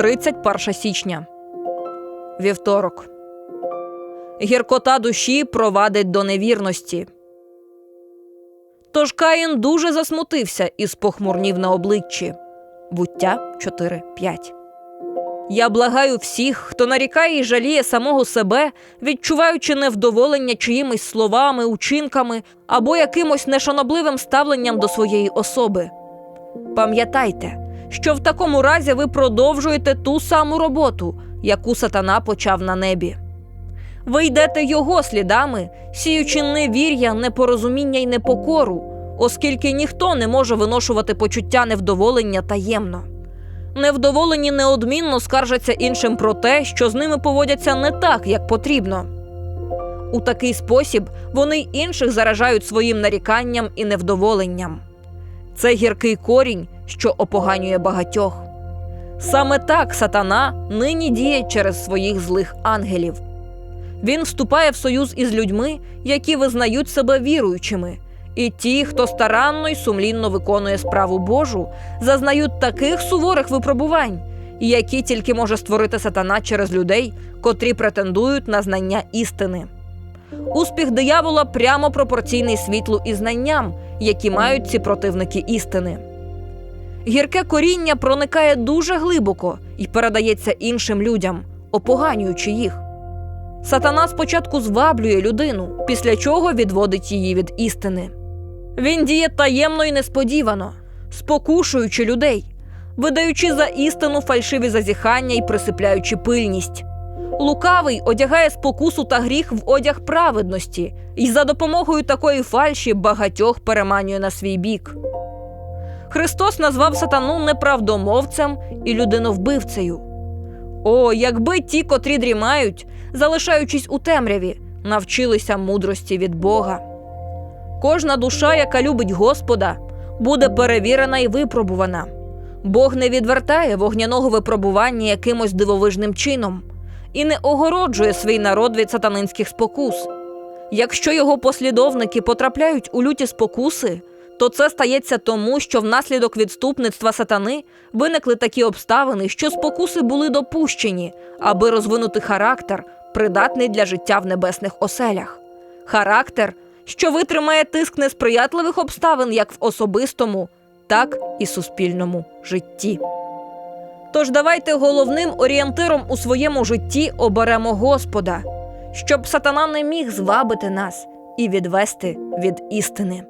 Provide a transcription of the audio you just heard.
31 січня. Вівторок. Гіркота душі провадить до невірності. Тож Каїн дуже засмутився і спохмурнів на обличчі. Буття 4.5. Я благаю всіх, хто нарікає і жаліє самого себе, відчуваючи невдоволення чиїмись словами, учинками або якимось нешанобливим ставленням до своєї особи. Пам'ятайте, що в такому разі ви продовжуєте ту саму роботу, яку сатана почав на небі. Ви йдете його слідами, сіючи невір'я, непорозуміння й непокору, оскільки ніхто не може виношувати почуття невдоволення таємно. Невдоволені неодмінно скаржаться іншим про те, що з ними поводяться не так, як потрібно. У такий спосіб вони інших заражають своїм наріканням і невдоволенням. Це гіркий корінь, що опоганює багатьох. Саме так сатана нині діє через своїх злих ангелів. Він вступає в союз із людьми, які визнають себе віруючими, і ті, хто старанно й сумлінно виконує справу Божу, зазнають таких суворих випробувань, які тільки може створити сатана через людей, котрі претендують на знання істини. Успіх диявола прямо пропорційний світлу і знанням, які мають ці противники істини. Гірке коріння проникає дуже глибоко і передається іншим людям, опоганюючи їх. Сатана спочатку зваблює людину, після чого відводить її від істини. Він діє таємно і несподівано, спокушуючи людей, видаючи за істину фальшиві зазіхання і присипляючи пильність. Лукавий одягає спокусу та гріх в одяг праведності, і за допомогою такої фальші багатьох переманює на свій бік. Христос назвав сатану неправдомовцем і людиновбивцею. О, якби ті, котрі дрімають, залишаючись у темряві, навчилися мудрості від Бога. Кожна душа, яка любить Господа, буде перевірена і випробувана. Бог не відвертає вогняного випробування якимось дивовижним чином і не огороджує свій народ від сатанинських спокус. Якщо його послідовники потрапляють у люті спокуси, то це стається тому, що внаслідок відступництва сатани виникли такі обставини, що спокуси були допущені, аби розвинути характер, придатний для життя в небесних оселях. Характер, що витримає тиск несприятливих обставин як в особистому, так і суспільному житті. Тож давайте головним орієнтиром у своєму житті оберемо Господа, щоб сатана не міг звабити нас і відвести від істини.